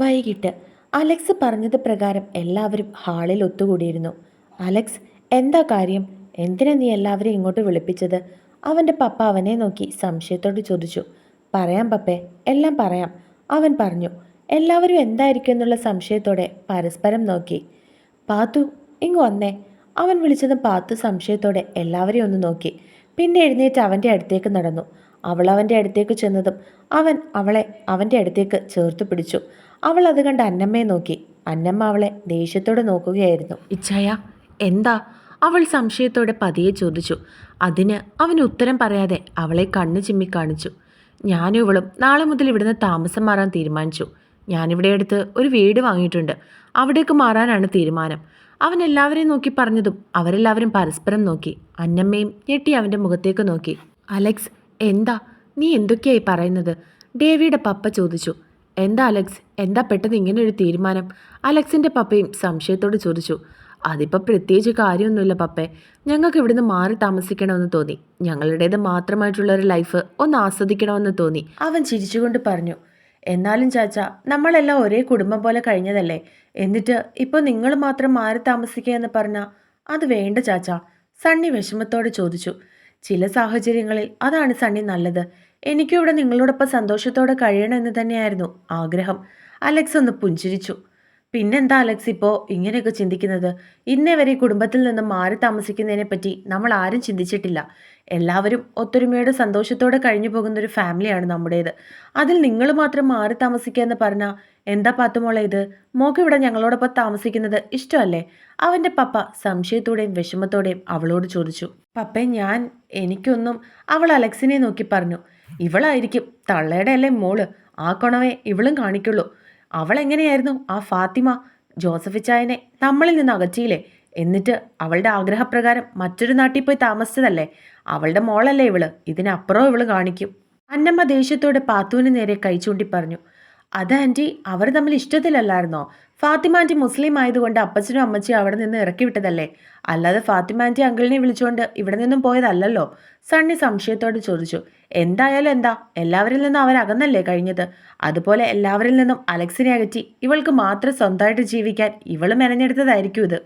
വൈകിട്ട്. അലക്സ് പറഞ്ഞത് പ്രകാരം എല്ലാവരും ഹാളിൽ ഒത്തുകൂടിയിരുന്നു. അലക്സ് എന്താ കാര്യം? എന്തിനാ നീ എല്ലാവരെയും ഇങ്ങോട്ട് വിളിപ്പിച്ചത്? അവന്റെ പപ്പ അവനെ നോക്കി സംശയത്തോട് ചോദിച്ചു. പറയാം പപ്പേ എല്ലാം പറയാം അവൻ പറഞ്ഞു. എല്ലാവരും എന്തായിരിക്കും എന്നുള്ള സംശയത്തോടെ പരസ്പരം നോക്കി. പാത്തു ഇങ്ങ് വന്നേ അവൻ വിളിച്ചതും പാത്തു സംശയത്തോടെ എല്ലാവരെയും ഒന്ന് നോക്കി. പിന്നെ എഴുന്നേറ്റ് അവന്റെ അടുത്തേക്ക് നടന്നു. അവൾ അവന്റെ അടുത്തേക്ക് ചെന്നതും അവൻ അവളെ അവന്റെ അടുത്തേക്ക് ചേർത്ത് പിടിച്ചു. അവൾ അത് കണ്ട് അന്നമ്മയെ നോക്കി. അന്നമ്മ അവളെ ദേഷ്യത്തോടെ നോക്കുകയായിരുന്നു. ഇച്ഛായ എന്താ? അവൾ സംശയത്തോടെ പതിയെ ചോദിച്ചു. അതിന് അവൻ ഉത്തരം പറയാതെ അവളെ കണ്ണു ചിമ്മി കാണിച്ചു. ഞാനും ഇവളും നാളെ മുതൽ ഇവിടുന്ന് താമസം മാറാൻ തീരുമാനിച്ചു. ഞാനിവിടെ അടുത്ത് ഒരു വീട് വാങ്ങിയിട്ടുണ്ട്. അവിടേക്ക് മാറാനാണ് തീരുമാനം. അവൻ എല്ലാവരെയും നോക്കി പറഞ്ഞതും അവരെല്ലാവരും പരസ്പരം നോക്കി. അന്നമ്മയും ഞെട്ടി അവന്റെ മുഖത്തേക്ക് നോക്കി. അലക്സ് എന്താ? നീ എന്തൊക്കെയായി പറയുന്നത്? ഡേവിയുടെ പപ്പ ചോദിച്ചു. എന്താ അലക്സ്? എന്താ പെട്ടെന്ന് ഇങ്ങനെ ഒരു തീരുമാനം? അലക്സിന്റെ പപ്പയും സംശയത്തോട് ചോദിച്ചു. അതിപ്പോൾ പ്രത്യേകിച്ച് കാര്യമൊന്നുമില്ല പപ്പേ. ഞങ്ങൾക്ക് ഇവിടുന്ന് മാറി താമസിക്കണമെന്ന് തോന്നി. ഞങ്ങളുടേത് മാത്രമായിട്ടുള്ള ഒരു ലൈഫ് ഒന്ന് ആസ്വദിക്കണമെന്ന് തോന്നി. അവൻ ചിരിച്ചുകൊണ്ട് പറഞ്ഞു. എന്നാലും ചാച്ച നമ്മളെല്ലാം ഒരേ കുടുംബം പോലെ കഴിഞ്ഞതല്ലേ? എന്നിട്ട് ഇപ്പോൾ നിങ്ങൾ മാത്രം മാറി താമസിക്കുക എന്ന് പറഞ്ഞാൽ അത് വേണ്ട ചാച്ച. സണ്ണി വിഷമത്തോടെ ചോദിച്ചു. ചില സാഹചര്യങ്ങളിൽ അതാണ് സണ്ണി നല്ലത്. എനിക്കും ഇവിടെ നിങ്ങളോടൊപ്പം സന്തോഷത്തോടെ കഴിയണമെന്ന് തന്നെയായിരുന്നു ആഗ്രഹം. അലക്സ് ഒന്ന് പുഞ്ചിരിച്ചു. പിന്നെന്താ അലക്സ് ഇപ്പോ ഇങ്ങനെയൊക്കെ ചിന്തിക്കുന്നത്? ഇന്നേ വരെ കുടുംബത്തിൽ നിന്നും മാറി താമസിക്കുന്നതിനെ പറ്റി നമ്മൾ ആരും ചിന്തിച്ചിട്ടില്ല. എല്ലാവരും ഒത്തൊരുമയോടെ സന്തോഷത്തോടെ കഴിഞ്ഞു പോകുന്ന ഒരു ഫാമിലിയാണ് നമ്മുടേത്. അതിൽ നിങ്ങൾ മാത്രം മാറി താമസിക്കുക എന്ന് പറഞ്ഞാൽ എന്താ പാത്തുമോളെ ഇത്? മോക്ക് ഇവിടെ ഞങ്ങളോടൊപ്പം താമസിക്കുന്നത് ഇഷ്ടമല്ലേ? അവന്റെ പപ്പ സംശയത്തോടെയും വിഷമത്തോടെയും അവളോട് ചോദിച്ചു. പപ്പേ ഞാൻ എനിക്കൊന്നും അവൾ അലക്സിനെ നോക്കി പറഞ്ഞു. ഇവളായിരിക്കും തള്ളയുടെ അല്ലേ മോൾ? ആ കൊണവേ ഇവളും കാണിക്കുള്ളൂ. അവൾ എങ്ങനെയായിരുന്നു ആ ഫാത്തിമ ജോസഫിച്ചായനെ നമ്മളിൽ നിന്ന് അകറ്റിയില്ലേ? എന്നിട്ട് അവളുടെ ആഗ്രഹപ്രകാരം മറ്റൊരു നാട്ടിൽ പോയി താമസിച്ചതല്ലേ? അവളുടെ മോളല്ലേ ഇവൾ? ഇതിനപ്പുറം ഇവൾ കാണിക്കും. അന്നമ്മ ദേഷ്യത്തോടെ പാത്തുവിന് നേരെ കൈ ചൂണ്ടി പറഞ്ഞു അത് ആന്റി അവർ തമ്മിൽ ഇഷ്ടത്തിലല്ലായിരുന്നോ? ഫാത്തിമ ആന്റി മുസ്ലിം ആയതുകൊണ്ട് അപ്പച്ചനും അമ്മച്ചിയും അവിടെ നിന്ന് ഇറക്കി വിട്ടതല്ലേ? അല്ലാതെ ഫാത്തിമ ആന്റി അങ്കിളിനെ വിളിച്ചുകൊണ്ട് ഇവിടെ നിന്നും പോയതല്ലല്ലോ? സണ്ണി സംശയത്തോട് ചോദിച്ചു. എന്തായാലും എന്താ? എല്ലാവരിൽ നിന്നും അവൻ അകന്നല്ലേ കഴിഞ്ഞത്? അതുപോലെ എല്ലാവരിൽ നിന്നും അലക്സിനെ അകറ്റി ഇവൾക്ക് മാത്രം സ്വന്തമായിട്ട് ജീവിക്കാൻ ഇവൾ മെനഞ്ഞെടുത്തതായിരിക്കും ഇത്.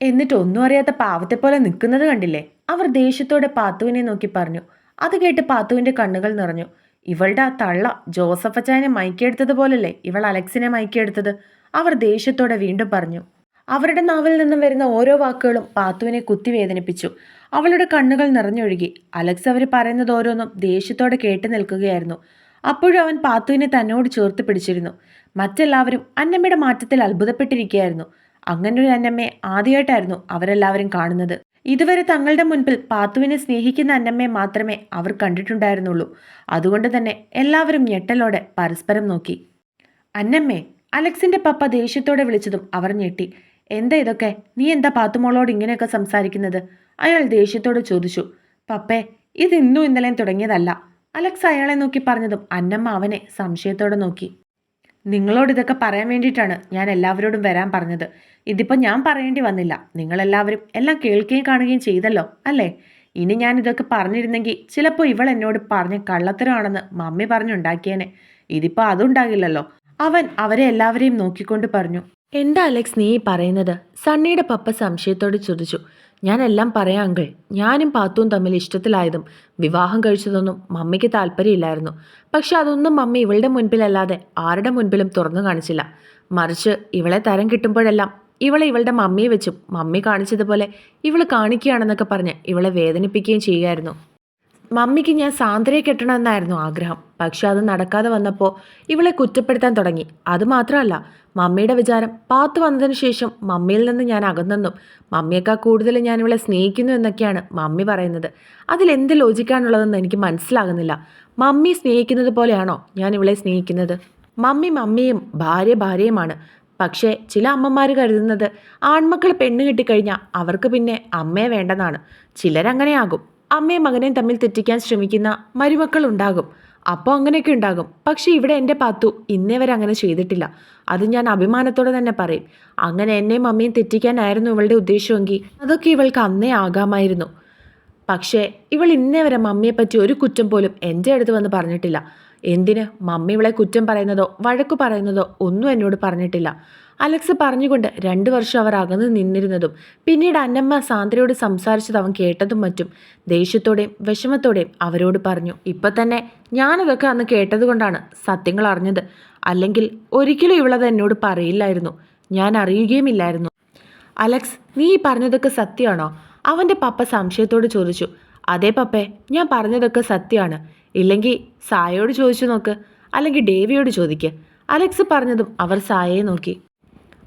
എന്നിട്ട് ഒന്നും അറിയാത്ത പാവത്തെ പോലെ നിൽക്കുന്നത് കണ്ടില്ലേ? അവർ ദേഷ്യത്തോടെ പാത്തുവിനെ നോക്കി പറഞ്ഞു. അത് കേട്ട് പാത്തുവിന്റെ കണ്ണുകൾ നിറഞ്ഞു. ഇവളുടെ ആ തള്ള ജോസഫച്ചായനെ മയക്കിയെടുത്തതുപോലല്ലേ ഇവൾ അലക്സിനെ മയക്കിയെടുത്തത്? അവർ ദേഷ്യത്തോടെ വീണ്ടും പറഞ്ഞു. അവരുടെ നാവിൽ നിന്നും വരുന്ന ഓരോ വാക്കുകളും പാത്തുവിനെ കുത്തിവേദനിപ്പിച്ചു അവളുടെ കണ്ണുകൾ നിറഞ്ഞൊഴുകി. അലക്സ് അവർ പറയുന്നത് ഓരോന്നും ദേഷ്യത്തോടെ കേട്ടു നിൽക്കുകയായിരുന്നു. അപ്പോഴും അവൻ പാത്തുവിനെ തന്നോട് ചേർത്ത് പിടിച്ചിരുന്നു. മറ്റെല്ലാവരും അന്നമ്മയുടെ മാറ്റത്തിൽ അത്ഭുതപ്പെട്ടിരിക്കുകയായിരുന്നു. അങ്ങനെ ഒരു അന്നമ്മയെ ആദ്യമായിട്ടായിരുന്നു അവരെല്ലാവരും കാണുന്നത്. ഇതുവരെ തങ്ങളുടെ മുൻപിൽ പാത്തുവിനെ സ്നേഹിക്കുന്ന അന്നമ്മയെ മാത്രമേ അവർ കണ്ടിട്ടുണ്ടായിരുന്നുള്ളൂ. അതുകൊണ്ട് തന്നെ എല്ലാവരും ഞെട്ടലോടെ പരസ്പരം നോക്കി. അന്നമ്മേ അലക്സിന്റെ പപ്പ ദേഷ്യത്തോടെ വിളിച്ചതും അവർ ഞെട്ടി. എന്താ ഇതൊക്കെ? നീ എന്താ പാത്തുമോളോട് ഇങ്ങനെയൊക്കെ സംസാരിക്കുന്നത്? അയാൾ ദേഷ്യത്തോട് ചോദിച്ചു. പപ്പേ ഇത് ഇന്നും ഇന്നലെയും തുടങ്ങിയതല്ല. അലക്സ് അയാളെ നോക്കി പറഞ്ഞതും അന്നമ്മ അവനെ സംശയത്തോടെ നോക്കി. നിങ്ങളോട് ഇതൊക്കെ പറയാൻ വേണ്ടിയിട്ടാണ് ഞാൻ എല്ലാവരോടും വരാൻ പറഞ്ഞത്. ഇതിപ്പോൾ ഞാൻ പറയേണ്ടി വന്നില്ല. നിങ്ങളെല്ലാവരും എല്ലാം കേൾക്കുകയും കാണുകയും ചെയ്തല്ലോ അല്ലേ? ഇനി ഞാൻ ഇതൊക്കെ പറഞ്ഞിരുന്നെങ്കിൽ ചിലപ്പോൾ ഇവൾ എന്നോട് പറഞ്ഞ കള്ളത്തരമാണെന്ന് മമ്മി പറഞ്ഞുണ്ടാക്കിയേനെ. ഇതിപ്പോൾ അതുണ്ടാകില്ലല്ലോ. അവൻ അവരെ എല്ലാവരെയും നോക്കിക്കൊണ്ട് പറഞ്ഞു എന്താ അലക്സ് നീ പറയുന്നത്? സണ്ണിയുടെ പപ്പ സംശയത്തോട് ചോദിച്ചു ഞാനെല്ലാം പറയാം അങ്കിൾ. ഞാനും പാത്തുവും തമ്മിൽ ഇഷ്ടത്തിലായതും വിവാഹം കഴിച്ചതൊന്നും മമ്മിക്ക് താല്പര്യമില്ലായിരുന്നു. പക്ഷെ അതൊന്നും മമ്മി ഇവളുടെ മുൻപിലല്ലാതെ ആരുടെ മുൻപിലും തുറന്നു കാണിച്ചില്ല. മറിച്ച് ഇവളെ തരം കിട്ടുമ്പോഴെല്ലാം ഇവളെ ഇവളുടെ മമ്മിയെ വെച്ചും മമ്മി കാണിച്ചതുപോലെ ഇവൾ കാണിക്കുകയാണെന്നൊക്കെ പറഞ്ഞ് ഇവളെ വേദനിപ്പിക്കുകയും ചെയ്യുമായിരുന്നു മമ്മിക്ക് ഞാൻ സാന്ദ്രയെ കെട്ടണമെന്നായിരുന്നു ആഗ്രഹം. പക്ഷെ അത് നടക്കാതെ വന്നപ്പോൾ ഇവളെ കുറ്റപ്പെടുത്താൻ തുടങ്ങി. അതുമാത്രമല്ല മമ്മിയുടെ വിചാരം പാത്തു വന്നതിന് ശേഷം മമ്മിയിൽ നിന്ന് ഞാൻ അകന്നെന്നും മമ്മിയേക്കാൾ കൂടുതൽ ഞാൻ ഇവളെ സ്നേഹിക്കുന്നു എന്നൊക്കെയാണ് മമ്മി പറയുന്നത്. അതിലെന്ത് ലോജിക്കാണുള്ളതെന്ന് എനിക്ക് മനസ്സിലാകുന്നില്ല. മമ്മി സ്നേഹിക്കുന്നത് പോലെയാണോ ഞാൻ ഇവളെ സ്നേഹിക്കുന്നത്? മമ്മി മമ്മിയും ഭാര്യ ഭാര്യയുമാണ്. പക്ഷേ ചില അമ്മമാർ കരുതുന്നത് ആൺമക്കൾ പെണ്ണ് കിട്ടിക്കഴിഞ്ഞാൽ അവർക്ക് പിന്നെ അമ്മയെ വേണ്ടെന്നാണ്. ചിലരങ്ങനെയാകും. അമ്മയും മകനെയും തമ്മിൽ തെറ്റിക്കാൻ ശ്രമിക്കുന്ന മരുമക്കൾ ഉണ്ടാകും അപ്പോൾ അങ്ങനെയൊക്കെ ഉണ്ടാകും. പക്ഷെ ഇവിടെ എന്റെ പാത്തു ഇന്നേ വരെ അങ്ങനെ ചെയ്തിട്ടില്ല. അത് ഞാൻ അഭിമാനത്തോടെ തന്നെ പറയും. അങ്ങനെ എന്നെയും അമ്മയും തെറ്റിക്കാനായിരുന്നു ഇവളുടെ ഉദ്ദേശമെങ്കിൽ അതൊക്കെ ഇവൾക്ക് അന്നേ ആകാമായിരുന്നു. പക്ഷേ ഇവൾ ഇന്നേ വരെ മമ്മിയെ പറ്റി ഒരു കുറ്റം പോലും എന്റെ അടുത്ത് വന്ന് പറഞ്ഞിട്ടില്ല. എന്തിന്? മമ്മി ഇവളെ കുറ്റം പറയുന്നതോ വഴക്കു പറയുന്നതോ ഒന്നും എന്നോട് പറഞ്ഞിട്ടില്ല. അലക്സ് പറഞ്ഞുകൊണ്ട് രണ്ടു വർഷം അവർ അകന്നു നിന്നിരുന്നതും പിന്നീട് അന്നമ്മ സാന്ദ്രയോട് സംസാരിച്ചത് അവൻ കേട്ടതും മറ്റും. ദേഷ്യത്തോടെയും വിഷമത്തോടെയും അവരോട് പറഞ്ഞു ഇപ്പൊ തന്നെ ഞാനതൊക്കെ അന്ന് കേട്ടതുകൊണ്ടാണ് സത്യങ്ങൾ അറിഞ്ഞത്. അല്ലെങ്കിൽ ഒരിക്കലും ഇവളത് എന്നോട് പറയില്ലായിരുന്നു. ഞാൻ അറിയുകയുമില്ലായിരുന്നു. അലക്സ് നീ ഈ പറഞ്ഞതൊക്കെ സത്യമാണോ? അവന്റെ പപ്പ സംശയത്തോട് ചോദിച്ചു. അതേ പപ്പേ ഞാൻ പറഞ്ഞതൊക്കെ സത്യമാണ്. ഇല്ലെങ്കിൽ സായയോട് ചോദിച്ചു നോക്ക്. അല്ലെങ്കിൽ ഡേവിയോട് ചോദിക്ക്. അലക്സ് പറഞ്ഞതും അവർ സായയെ നോക്കി.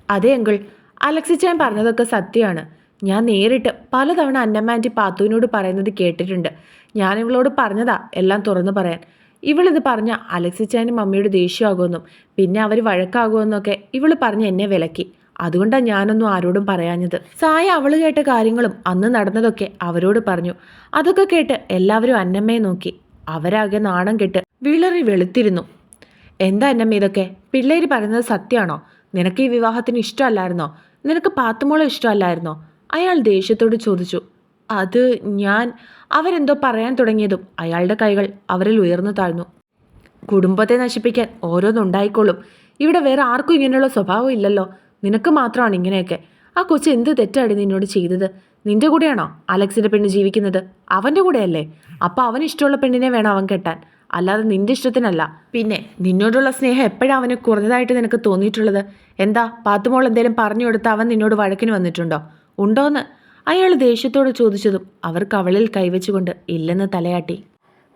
അതെ അങ്കിൾ അലക്സിച്ചാൻ പറഞ്ഞതൊക്കെ സത്യമാണ്. ഞാൻ നേരിട്ട് പലതവണ അന്നമ്മാന്റെ പാത്തുവിനോട് പറയുന്നത് കേട്ടിട്ടുണ്ട്. ഞാൻ ഇവളോട് പറഞ്ഞതാ എല്ലാം തുറന്നു പറയാൻ. ഇവളിത് പറഞ്ഞ അലക്സിച്ചാനും മമ്മിയുടെ ദേഷ്യമാകുമെന്നും പിന്നെ അവർ വഴക്കാകുമെന്നൊക്കെ ഇവൾ പറഞ്ഞ് എന്നെ വിലക്കി. അതുകൊണ്ടാണ് ഞാനൊന്നും ആരോടും പറയാഞ്ഞത്. സായ അവൾ കേട്ട കാര്യങ്ങളും അന്ന് നടന്നതൊക്കെ അവരോട് പറഞ്ഞു. അതൊക്കെ കേട്ട് എല്ലാവരും അന്നമ്മയെ നോക്കി. അവരാകെ നാണം കെട്ട് വിളറി വെളുത്തിരുന്നു. എന്താ അന്നമ്മ ഇതൊക്കെ? പിള്ളേര് പറയുന്നത് സത്യമാണോ? നിനക്ക് ഈ വിവാഹത്തിന് ഇഷ്ടമല്ലായിരുന്നോ? നിനക്ക് പാത്തുമോളെ ഇഷ്ടമല്ലായിരുന്നോ? അയാൾ ദേഷ്യത്തോട് ചോദിച്ചു. അത് ഞാൻ അവരെന്തോ പറയാൻ തുടങ്ങിയതും അയാളുടെ കൈകൾ അവരിൽ ഉയർന്നു താഴ്ന്നു. കുടുംബത്തെ നശിപ്പിക്കാൻ ഓരോന്നുണ്ടായിക്കോളും. ഇവിടെ വേറെ ആർക്കും ഇങ്ങനെയുള്ള സ്വഭാവം ഇല്ലല്ലോ. നിനക്ക് മാത്രമാണ് ഇങ്ങനെയൊക്കെ. ആ കൊച്ചു എന്ത് തെറ്റാണ് നിന്നോട് ചെയ്തത്? നിന്റെ കൂടെയാണോ അലക്സിന്റെ പെണ്ണ് ജീവിക്കുന്നത്? അവന്റെ കൂടെയല്ലേ? അപ്പോൾ അവൻ ഇഷ്ടമുള്ള പെണ്ണിനെ വേണം അവൻ കെട്ടാൻ. അല്ലാതെ നിന്റെ ഇഷ്ടത്തിനല്ല. പിന്നെ നിന്നോടുള്ള സ്നേഹം എപ്പോഴാണ് അവന് കുറഞ്ഞതായിട്ട് നിനക്ക് തോന്നിയിട്ടുള്ളത്? എന്താ പാത്തുമോൾ എന്തേലും പറഞ്ഞു കൊടുത്ത് അവൻ നിന്നോട് വഴക്കിന് വന്നിട്ടുണ്ടോ? ഉണ്ടോന്ന്? അയാൾ ദേഷ്യത്തോട് ചോദിച്ചതും അവർ കവളിൽ കൈവച്ചുകൊണ്ട് ഇല്ലെന്ന് തലയാട്ടി.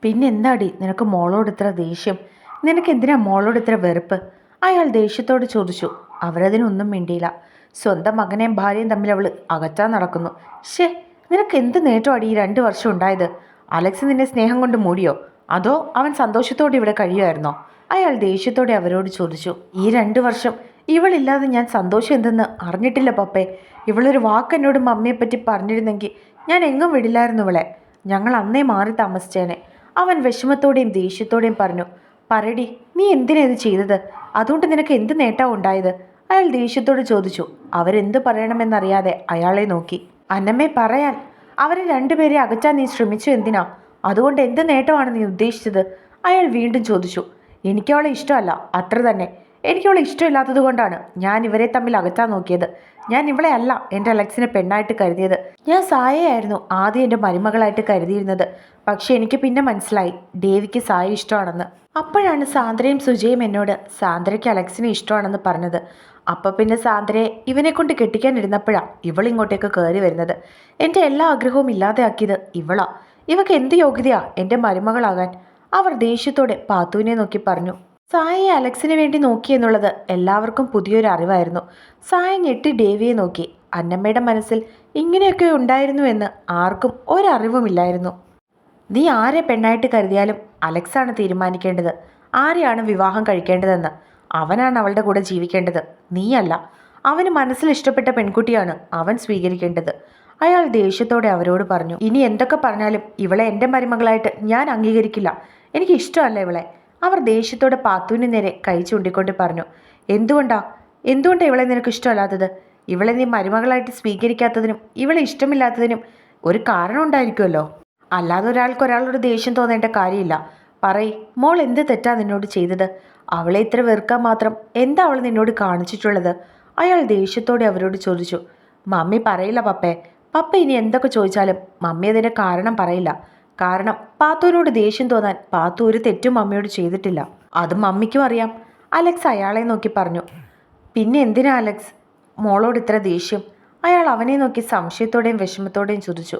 പിന്നെ എന്താടി? നിനക്ക് മോളോട് ഇത്ര ദേഷ്യം? നിനക്ക് എന്തിനാ മോളോട് ഇത്ര വെറുപ്പ്? അയാൾ ദേഷ്യത്തോട് ചോദിച്ചു. അവരതിനൊന്നും മിണ്ടിയില്ല. സ്വന്തം മകനെയും ഭാര്യയും തമ്മിൽ അവൾ അകറ്റാൻ നടക്കുന്നു. ഷേ നിനക്ക് എന്ത് നേട്ടമാണ് ഈ രണ്ട് വർഷം ഉണ്ടായത്? അലക്സ് നിന്നെ സ്നേഹം കൊണ്ട് മൂടിയോ? അതോ അവൻ സന്തോഷത്തോടെ ഇവിടെ കഴിയുമായിരുന്നോ? അയാൾ ദേഷ്യത്തോടെ അവരോട് ചോദിച്ചു ഈ രണ്ടു വർഷം ഇവളില്ലാതെ ഞാൻ സന്തോഷം എന്തെന്ന് അറിഞ്ഞിട്ടില്ല പപ്പേ. ഇവളൊരു വാക്ക് എന്നോട് മമ്മിയെപ്പറ്റി പറഞ്ഞിരുന്നെങ്കിൽ ഞാൻ എങ്ങും വിടില്ലായിരുന്നു ഇവളെ. ഞങ്ങൾ അന്നേ മാറി താമസിച്ചേനെ. അവൻ വിഷമത്തോടെയും ദേഷ്യത്തോടെയും പറഞ്ഞു പറയടി നീ എന്തിനാ ഇത് ചെയ്തത്? അതുകൊണ്ട് നിനക്ക് എന്ത് നേട്ടമാണ് ഉണ്ടായത്? അയാൾ ദേഷ്യത്തോട് ചോദിച്ചു അവരെന്ത് പറയണമെന്നറിയാതെ അയാളെ നോക്കി. അന്നമ്മേ പറയാൻ. അവരെ രണ്ടുപേരെ അകറ്റാൻ നീ ശ്രമിച്ചു എന്തിനാ? അതുകൊണ്ട് എന്ത് നേട്ടമാണ് നീ ഉദ്ദേശിച്ചത്? അയാൾ വീണ്ടും ചോദിച്ചു. എനിക്കവളെ ഇഷ്ടമല്ല. അത്ര തന്നെ. എനിക്കവളെ ഇഷ്ടമില്ലാത്തത് കൊണ്ടാണ് ഞാൻ ഇവരെ തമ്മിൽ അകറ്റാൻ നോക്കിയത്. ഞാൻ ഇവളെ അല്ല എന്റെ അലക്സിനെ പെണ്ണായിട്ട് കരുതിയത്. ഞാൻ സായയായിരുന്നു ആദ്യം എന്റെ മരുമകളായിട്ട് കരുതിയിരുന്നത്. പക്ഷെ എനിക്ക് പിന്നെ മനസ്സിലായി ദേവിക്ക് സായ ഇഷ്ടമാണെന്ന്. അപ്പോഴാണ് സാന്ദ്രയും സുജയും എന്നോട് സാന്ദ്രയ്ക്ക് അലക്സിനെ ഇഷ്ടമാണെന്ന് പറഞ്ഞത്. അപ്പം പിന്നെ സാന്ദ്രയെ ഇവനെ കൊണ്ട് കെട്ടിക്കാനിരുന്നപ്പോഴാണ് ഇവളിങ്ങോട്ടേക്ക് കയറി വരുന്നത്. എന്റെ എല്ലാ ആഗ്രഹവും ഇല്ലാതെയാക്കിയത് ഇവളാ. ഇവക്ക് എന്ത് യോഗ്യതയാ എന്റെ മരുമകളാകാൻ? അവർ ദേഷ്യത്തോടെ പാത്തുവിനെ നോക്കി പറഞ്ഞു. സായയെ അലക്സിന് വേണ്ടി നോക്കി എന്നുള്ളത് എല്ലാവർക്കും പുതിയൊരു അറിവായിരുന്നു. സായ ഞെട്ടി ഡേവിയെ നോക്കി. അന്നമ്മയുടെ മനസ്സിൽ ഇങ്ങനെയൊക്കെ ഉണ്ടായിരുന്നു എന്ന് ആർക്കും ഒരറിവുമില്ലായിരുന്നു. നീ ആരെ പെണ്ണായിട്ട് കരുതിയാലും അലക്സാണ് തീരുമാനിക്കേണ്ടത്. ആരെയാണ് വിവാഹം കഴിക്കേണ്ടതെന്ന്? അവനാണ് അവളുടെ കൂടെ ജീവിക്കേണ്ടത്. നീയല്ല. അവന് മനസ്സിൽ ഇഷ്ടപ്പെട്ട പെൺകുട്ടിയാണ് അവൻ സ്വീകരിക്കേണ്ടത്. അയാൾ ദേഷ്യത്തോടെ അവരോട് പറഞ്ഞു ഇനി എന്തൊക്കെ പറഞ്ഞാലും ഇവളെ എന്റെ മരുമകളായിട്ട് ഞാൻ അംഗീകരിക്കില്ല. എനിക്ക് ഇഷ്ടമല്ല ഇവളെ. അവർ ദേഷ്യത്തോടെ പാത്തുവിന് നേരെ കൈ ചൂണ്ടിക്കൊണ്ട് പറഞ്ഞു എന്തുകൊണ്ടാ? എന്തുകൊണ്ടാണ് ഇവളെ നിനക്ക് ഇഷ്ടമല്ലാത്തത്? ഇവളെ നീ മരുമകളായിട്ട് സ്വീകരിക്കാത്തതിനും ഇവളെ ഇഷ്ടമില്ലാത്തതിനും ഒരു കാരണം ഉണ്ടായിരിക്കുമല്ലോ. അല്ലാതെ ഒരാൾക്ക് ഒരാളോട് ദേഷ്യം തോന്നേണ്ട കാര്യമില്ല. പറയ് മോൾ എന്ത് തെറ്റാ നിന്നോട് ചെയ്തത്? അവളെ ഇത്ര വെറുക്കാൻ മാത്രം എന്താ അവൾ നിന്നോട് കാണിച്ചിട്ടുള്ളത്? അയാൾ ദേഷ്യത്തോടെ അവരോട് ചോദിച്ചു മമ്മി പറയില്ല പപ്പേ. പപ്പ ഇനി എന്തൊക്കെ ചോദിച്ചാലും മമ്മി അതിന്റെ കാരണം പറയില്ല. കാരണം പാത്തുവിനോട് ദേഷ്യം തോന്നാൻ പാത്തു ഒരു തെറ്റും മമ്മിയോട് ചെയ്തിട്ടില്ല. അത് മമ്മിക്കും അറിയാം. അലക്സ് അയാളെ നോക്കി പറഞ്ഞു. പിന്നെ എന്തിനാ അലക്സ്? മോളോട് ഇത്ര ദേഷ്യം. അയാൾ അവനെ നോക്കി സംശയത്തോടെയും വിഷമത്തോടെയും ചോദിച്ചു.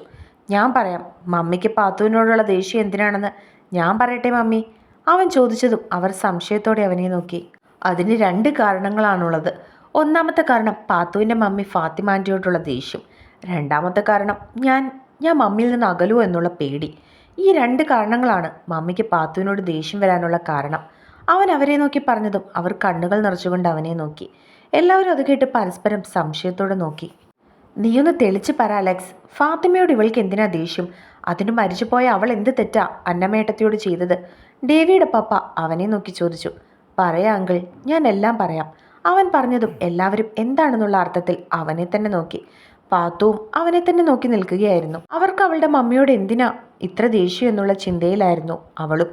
ഞാൻ പറയാം മമ്മിക്ക് പാത്തുവിനോടുള്ള ദേഷ്യം എന്തിനാണെന്ന് ഞാൻ പറയട്ടെ മമ്മി. അവൻ ചോദിച്ചതും അവർ സംശയത്തോടെ അവനെ നോക്കി. അതിന് രണ്ട് കാരണങ്ങളാണുള്ളത്. ഒന്നാമത്തെ കാരണം പാത്തുവിന്റെ മമ്മി ഫാത്തിമ ആന്റിയോടുള്ള ദേഷ്യം. രണ്ടാമത്തെ കാരണം ഞാൻ ഞാൻ മമ്മിയിൽ നിന്ന് അകലുമോ എന്നുള്ള പേടി. ഈ രണ്ട് കാരണങ്ങളാണ് മമ്മിക്ക് പാത്തുവിനോട് ദേഷ്യം വരാനുള്ള കാരണം. അവൻ അവരെ നോക്കി പറഞ്ഞതും അവർ കണ്ണുകൾ നിറച്ചുകൊണ്ട് അവനെ നോക്കി. എല്ലാവരും അത് കേട്ട് പരസ്പരം സംശയത്തോടെ നോക്കി. നീയൊന്ന് തെളിച്ച് പറ അലക്സ്. ഫാത്തിമയോട് ഇവൾക്ക് എന്തിനാ ദേഷ്യം? അതിന് മരിച്ചുപോയ അവൾ എന്ത് തെറ്റാ അന്നമേട്ടത്തിയോട് ചെയ്തത്? ഡേവിയുടെ പപ്പ അവനെ നോക്കി ചോദിച്ചു. പറയാ അങ്കിൾ ഞാൻ എല്ലാം പറയാം. അവൻ പറഞ്ഞതും എല്ലാവരും എന്താണെന്നുള്ള അർത്ഥത്തിൽ അവനെ തന്നെ നോക്കി. പാത്തുവും അവനെ തന്നെ നോക്കി നിൽക്കുകയായിരുന്നു. അവർക്ക് അവളുടെ മമ്മിയോട് എന്തിനാ ഇത്ര ദേഷ്യം എന്നുള്ള ചിന്തയിലായിരുന്നു അവളും.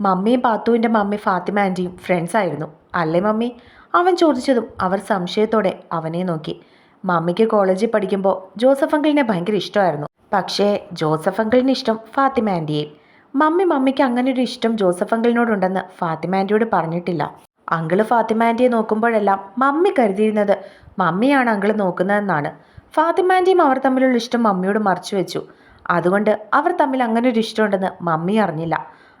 മമ്മിയും പാത്തുവിന്റെ മമ്മി ഫാത്തിമ ആന്റിയും ഫ്രണ്ട്സ് ആയിരുന്നു. അല്ലേ മമ്മി? അവൻ ചോദിച്ചതും അവർ സംശയത്തോടെ അവനെ നോക്കി. മമ്മിക്ക് കോളേജിൽ പഠിക്കുമ്പോൾ ജോസഫ് അങ്കിളിനെ ഭയങ്കര ഇഷ്ടമായിരുന്നു. പക്ഷേ ജോസഫ് അങ്കിളിന് ഇഷ്ടം ഫാത്തിമ ആന്റിയെയും മമ്മി മമ്മിക്ക് അങ്ങനെ ഒരു ഇഷ്ടം ജോസഫ് അങ്കിളിനോടുണ്ടെന്ന് ഫാത്തിമ ആന്റിയോട് പറഞ്ഞിട്ടില്ല. അങ്കിൾ ഫാത്തിമ ആന്റിയെ നോക്കുമ്പോഴെല്ലാം മമ്മി കരുതിയിരുന്നത് മമ്മിയാണ് അങ്കിൾ നോക്കുന്നതെന്നാണ്. ഫാത്തിമ ആന്റിയും അവർ തമ്മിലുള്ള ഇഷ്ടം മമ്മിയോട് മറച്ചു വെച്ചു. അതുകൊണ്ട് അവർ തമ്മിൽ അങ്ങനെ ഒരു ഇഷ്ടമുണ്ടെന്ന് മമ്മി അറിഞ്ഞില്ല.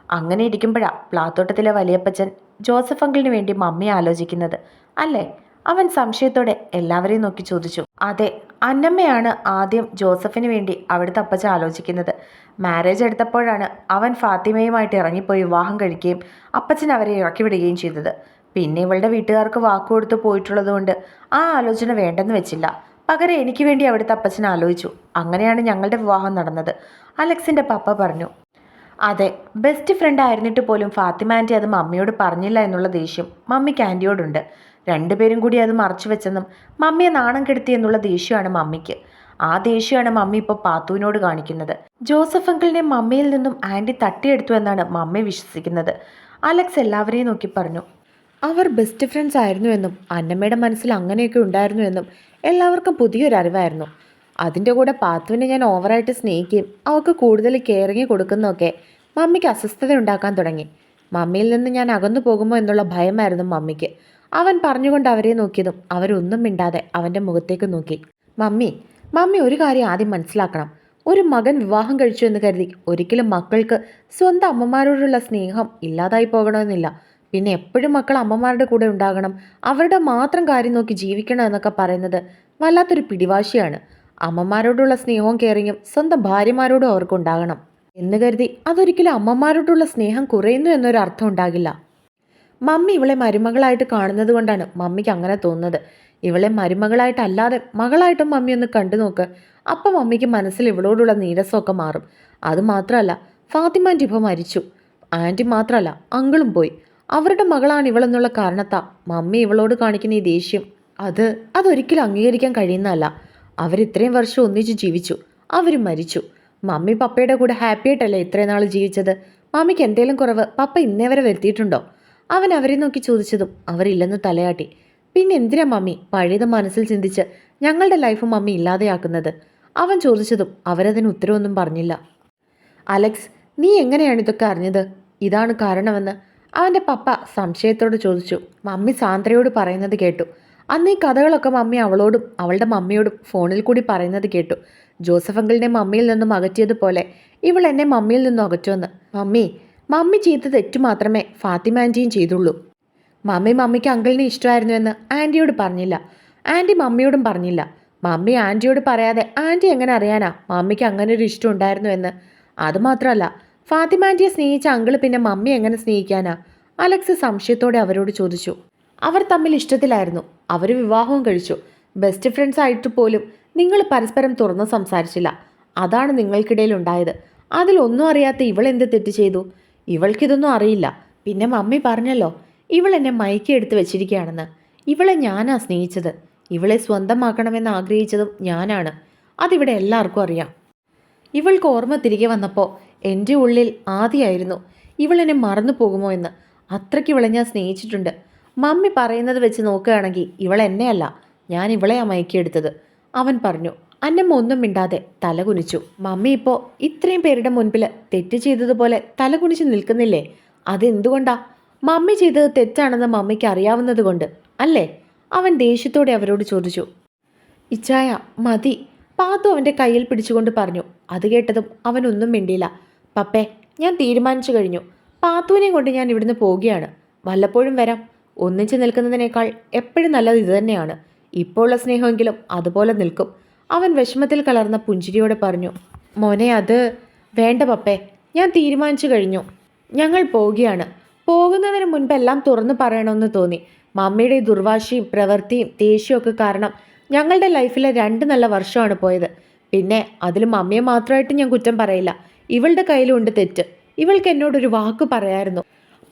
അങ്ങനെ ഇരിക്കുമ്പോഴാ പ്ലാത്തോട്ടത്തിലെ വലിയപ്പച്ചൻ ജോസഫ് അങ്കിളിന് വേണ്ടി മമ്മി ആലോചിക്കുന്നത്. അല്ലേ? അവൻ സംശയത്തോടെ എല്ലാവരെയും നോക്കി ചോദിച്ചു. അതെ അന്നമ്മയാണ് ആദ്യം ജോസഫിന് വേണ്ടി അവിടുത്തെ അപ്പച്ച ആലോചിക്കുന്നത്. മാരേജ് എടുത്തപ്പോഴാണ് അവൻ ഫാത്തിമയുമായിട്ട് ഇറങ്ങിപ്പോയി വിവാഹം കഴിക്കുകയും അപ്പച്ചൻ അവരെ ഇറക്കി വിടുകയും ചെയ്തത്. പിന്നെ ഇവളുടെ വീട്ടുകാർക്ക് വാക്ക് കൊടുത്ത് പോയിട്ടുള്ളതുകൊണ്ട് ആ ആലോചന വേണ്ടെന്ന് വെച്ചില്ല. പകരം എനിക്ക് വേണ്ടി അവിടുത്തെ അപ്പച്ചൻ ആലോചിച്ചു. അങ്ങനെയാണ് ഞങ്ങളുടെ വിവാഹം നടന്നത്. അലക്സിന്റെ പപ്പ പറഞ്ഞു അതെ ബെസ്റ്റ് ഫ്രണ്ട് ആയിരുന്നിട്ട് പോലും ഫാത്തിമ ആന്റി അത് മമ്മിയോട് പറഞ്ഞില്ല എന്നുള്ള ദേഷ്യം മമ്മിക്ക് ആന്റിയോടുണ്ട് രണ്ടുപേരും കൂടി അത് മറച്ചു വെച്ചെന്നും മമ്മിയെ നാണം കെടുത്തി എന്നുള്ള ദേഷ്യമാണ് മമ്മിക്ക്. ആ ദേഷ്യമാണ് മമ്മി ഇപ്പോൾ പാത്തുവിനോട് കാണിക്കുന്നത്. ജോസഫ് അങ്കിളിനെ മമ്മിയിൽ നിന്നും ആന്റി തട്ടിയെടുത്തു എന്നാണ് മമ്മി വിശ്വസിക്കുന്നത്. അലക്സ് എല്ലാവരെയും നോക്കി പറഞ്ഞു അവർ ബെസ്റ്റ് ഫ്രണ്ട്സ് ആയിരുന്നു എന്നും അന്നമ്മയുടെ മനസ്സിൽ അങ്ങനെയൊക്കെ ഉണ്ടായിരുന്നു എന്നും എല്ലാവർക്കും പുതിയൊരു അറിവായിരുന്നു. അതിന്റെ കൂടെ പാത്തുവിനെ ഞാൻ ഓവറായിട്ട് സ്നേഹിക്കുകയും അവൾക്ക് കൂടുതൽ കെയറിങ് കൊടുക്കുന്നതൊക്കെ മമ്മിക്ക് അസ്വസ്ഥത ഉണ്ടാക്കാൻ തുടങ്ങി. മമ്മിയിൽ നിന്ന് ഞാൻ അകന്നു പോകുമോ എന്നുള്ള ഭയമായിരുന്നു മമ്മിക്ക്. അവൻ പറഞ്ഞുകൊണ്ട് അവരെ നോക്കിയതും അവരൊന്നും മിണ്ടാതെ അവന്റെ മുഖത്തേക്ക് നോക്കി. മമ്മി മമ്മി ഒരു കാര്യം ആദ്യം മനസ്സിലാക്കണം. ഒരു മകൻ വിവാഹം കഴിച്ചു എന്ന് കരുതി ഒരിക്കലും മക്കൾക്ക് സ്വന്തം അമ്മമാരോടുള്ള സ്നേഹം ഇല്ലാതായി പോകണമെന്നില്ല. പിന്നെ എപ്പോഴും മക്കൾ അമ്മമാരുടെ കൂടെ ഉണ്ടാകണം. അവരുടെ മാത്രം കാര്യം നോക്കി ജീവിക്കണം എന്നൊക്കെ പറയുന്നത് വല്ലാത്തൊരു പിടിവാശിയാണ്. അമ്മമാരോടുള്ള സ്നേഹവും കെയറിങ്ങും സ്വന്തം ഭാര്യമാരോടും അവർക്ക് ഉണ്ടാകണം. എന്ന് കരുതി അതൊരിക്കലും അമ്മമാരോടുള്ള സ്നേഹം കുറയുന്നു എന്നൊരു അർത്ഥം ഉണ്ടാകില്ല. മമ്മി ഇവളെ മരുമകളായിട്ട് കാണുന്നത് കൊണ്ടാണ് മമ്മിക്ക് അങ്ങനെ തോന്നുന്നത്. ഇവളെ മരുമകളായിട്ടല്ലാതെ മകളായിട്ടും മമ്മി ഒന്ന് കണ്ടു നോക്ക്. അപ്പം മമ്മിക്ക് മനസ്സിൽ ഇവളോടുള്ള നീരസമൊക്കെ മാറും. അതുമാത്രമല്ല ഫാത്തിമ ആന്റി ഇപ്പോൾ മരിച്ചു. ആന്റി മാത്രമല്ല അങ്കിളും പോയി. അവരുടെ മകളാണ് ഇവളെന്നുള്ള കാരണത്താ മമ്മി ഇവളോട് കാണിക്കുന്ന ഈ ദേഷ്യം. അത് അതൊരിക്കലും അംഗീകരിക്കാൻ കഴിയുന്നതല്ല. അവരിത്രയും വർഷം ഒന്നിച്ച് ജീവിച്ചു. അവർ മരിച്ചു. മമ്മി പപ്പയുടെ കൂടെ ഹാപ്പി ആയിട്ടല്ലേ ഇത്രയും നാൾ ജീവിച്ചത്? മമ്മിക്ക് എന്തേലും കുറവ് പപ്പ ഇന്നേ വരെ വരുത്തിയിട്ടുണ്ടോ? അവൻ അവരെ നോക്കി ചോദിച്ചതും അവരില്ലെന്ന് തലയാട്ടി. പിന്നെ എന്തിനാ മമ്മി പഴയത് മനസ്സിൽ ചിന്തിച്ച് ഞങ്ങളുടെ ലൈഫ് മമ്മി ഇല്ലാതെയാക്കുന്നത്? അവൻ ചോദിച്ചതും അവരതിന് ഉത്തരവൊന്നും പറഞ്ഞില്ല. അലക്സ് നീ എങ്ങനെയാണ് ഇതൊക്കെ അറിഞ്ഞത്? ഇതാണ് കാരണമെന്ന് അവന്റെ പപ്പ സംശയത്തോട് ചോദിച്ചു. മമ്മി സാന്ദ്രയോട് പറയുന്നത് കേട്ടു. അന്ന് ഈ കഥകളൊക്കെ മമ്മി അവളോടും അവളുടെ മമ്മിയോടും ഫോണിൽ കൂടി പറയുന്നത് കേട്ടു. ജോസഫ് അങ്കിളിനെ മമ്മിയിൽ നിന്നും അകറ്റിയതുപോലെ ഇവൾ എന്നെ മമ്മിയിൽ നിന്നും അകറ്റുമെന്ന്. മമ്മി മമ്മി ചെയ്ത തെറ്റു മാത്രമേ ഫാത്തിമ ആന്റിയും ചെയ്തുള്ളൂ. മമ്മി മമ്മിക്ക് അങ്കിളിനെ ഇഷ്ടമായിരുന്നു എന്ന് ആന്റിയോട് പറഞ്ഞില്ല. ആന്റി മമ്മിയോടും പറഞ്ഞില്ല. മമ്മി ആന്റിയോട് പറയാതെ ആന്റി എങ്ങനെ അറിയാനാ മമ്മിക്ക് അങ്ങനെ ഒരു ഇഷ്ടം ഉണ്ടായിരുന്നു എന്ന്. അതുമാത്രമല്ല ഫാത്തിമ ആന്റിയെ സ്നേഹിച്ച അങ്കിൾ പിന്നെ മമ്മി എങ്ങനെ സ്നേഹിക്കാനാ? അലക്സ് സംശയത്തോടെ അവരോട് ചോദിച്ചു. അവർ തമ്മിൽ ഇഷ്ടത്തിലായിരുന്നു. അവർ വിവാഹവും കഴിച്ചു. ബെസ്റ്റ് ഫ്രണ്ട്സ് ആയിട്ട് പോലും നിങ്ങൾ പരസ്പരം തുറന്ന് സംസാരിച്ചില്ല. അതാണ് നിങ്ങൾക്കിടയിൽ ഉണ്ടായത്. അതിലൊന്നും അറിയാത്ത ഇവൾ എന്ത് തെറ്റ് ചെയ്തു? ഇവൾക്കിതൊന്നും അറിയില്ല. പിന്നെ മമ്മി പറഞ്ഞല്ലോ ഇവൾ എന്നെ മയക്കി എടുത്ത് വെച്ചിരിക്കുകയാണെന്ന്. ഇവളെ ഞാനാ സ്നേഹിച്ചത്. ഇവളെ സ്വന്തമാക്കണമെന്ന് ആഗ്രഹിച്ചതും ഞാനാണ്. അതിവിടെ എല്ലാവർക്കും അറിയാം. ഇവൾക്ക് ഓർമ്മ തിരികെ വന്നപ്പോൾ എന്റെ ഉള്ളിൽ ആദ്യമായിരുന്നു ഇവൾ എന്നെ മറന്നു പോകുമോ എന്ന്. അത്രയ്ക്ക് ഇവളെ ഞാൻ സ്നേഹിച്ചിട്ടുണ്ട്. മമ്മി പറയുന്നത് വെച്ച് നോക്കുകയാണെങ്കിൽ ഇവൾ എന്നെയല്ല. ഞാൻ ഇവളെയാ മയക്കിയെടുത്തത് അവൻ പറഞ്ഞു അന്നമ്മ ഒന്നും മിണ്ടാതെ തലകുനിച്ചു. മമ്മി ഇപ്പോൾ ഇത്രയും പേരുടെ മുൻപിൽ തെറ്റ് ചെയ്തതുപോലെ തല കുനിച്ച് നിൽക്കുന്നില്ലേ? അതെന്തുകൊണ്ടാ? മമ്മി ചെയ്തത് തെറ്റാണെന്ന് മമ്മിക്ക് അറിയാവുന്നത് കൊണ്ട് അല്ലേ? അവൻ ദേഷ്യത്തോടെ അവരോട് ചോദിച്ചു. ഇച്ചായ മതി. പാത്തു അവന്റെ കയ്യിൽ പിടിച്ചുകൊണ്ട് പറഞ്ഞു. അത് കേട്ടതും അവനൊന്നും മിണ്ടിയില്ല. പപ്പേ ഞാൻ തീരുമാനിച്ചു കഴിഞ്ഞു. പാത്തുവിനെ കൊണ്ട് ഞാൻ ഇവിടുന്ന് പോവുകയാണ്. വല്ലപ്പോഴും വരാം. ഒന്നിച്ച് നിൽക്കുന്നതിനേക്കാൾ എപ്പോഴും നല്ലത് ഇതുതന്നെയാണ് ഇപ്പോഴുള്ള സ്നേഹമെങ്കിലും അതുപോലെ നിൽക്കും. അവൻ വിഷമത്തിൽ കലർന്ന പുഞ്ചിരിയോടെ പറഞ്ഞു മോനെ അത് വേണ്ട പപ്പേ. ഞാൻ തീരുമാനിച്ചു കഴിഞ്ഞു. ഞങ്ങൾ പോവുകയാണ്. പോകുന്നതിന് മുൻപ് എല്ലാം തുറന്നു പറയണമെന്ന് തോന്നി. മമ്മിയുടെ ദുർവാശിയും പ്രവൃത്തിയും ദേഷ്യവും ഒക്കെ കാരണം ഞങ്ങളുടെ ലൈഫിലെ രണ്ട് നല്ല വർഷമാണ് പോയത്. പിന്നെ അതിൽ മമ്മിയെ മാത്രമായിട്ട് ഞാൻ കുറ്റം പറയില്ല. ഇവളുടെ കയ്യിലുണ്ട് തെറ്റ്. ഇവൾക്ക് എന്നോടൊരു വാക്ക് പറയായിരുന്നു.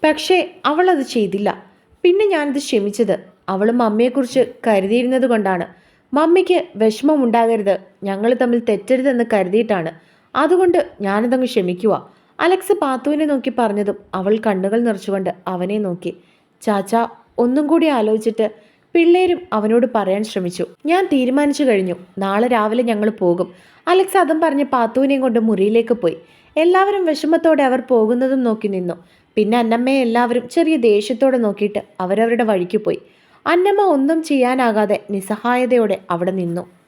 പക്ഷേ അവൾ അത് ചെയ്തില്ല. പിന്നെ ഞാനത് ക്ഷമിച്ചത്. അവൾ മമ്മിയെക്കുറിച്ച് കരുതിയിരുന്നത് കൊണ്ടാണ്. മമ്മിക്ക് വിഷമമുണ്ടാകരുത് ഞങ്ങൾ തമ്മിൽ തെറ്റരുതെന്ന് കരുതിയിട്ടാണ്. അതുകൊണ്ട് ഞാനതങ്ങ് ക്ഷമിക്കുക അലക്സ് പാത്തുവിനെ നോക്കി പറഞ്ഞതും അവൾ കണ്ണുകൾ നിറച്ചുകൊണ്ട് അവനെ നോക്കി. ചാച്ച ഒന്നും കൂടി ആലോചിച്ചിട്ട് പിള്ളേരും അവനോട് പറയാൻ ശ്രമിച്ചു. ഞാൻ തീരുമാനിച്ചു കഴിഞ്ഞു. നാളെ രാവിലെ ഞങ്ങൾ പോകും. അലക്സ് അതും പറഞ്ഞ് പാത്തുവിനെയും കൊണ്ട് മുറിയിലേക്ക് പോയി. എല്ലാവരും വിഷമത്തോടെ അവർ പോകുന്നതും നോക്കി നിന്നു. പിന്നെ അന്നമ്മയെ എല്ലാവരും ചെറിയ ദേഷ്യത്തോടെ നോക്കിയിട്ട് അവരവരുടെ വഴിക്ക് പോയി. അന്നമ്മ ഒന്നും ചെയ്യാനാകാതെ നിസ്സഹായതയോടെ അവിടെ നിന്നു.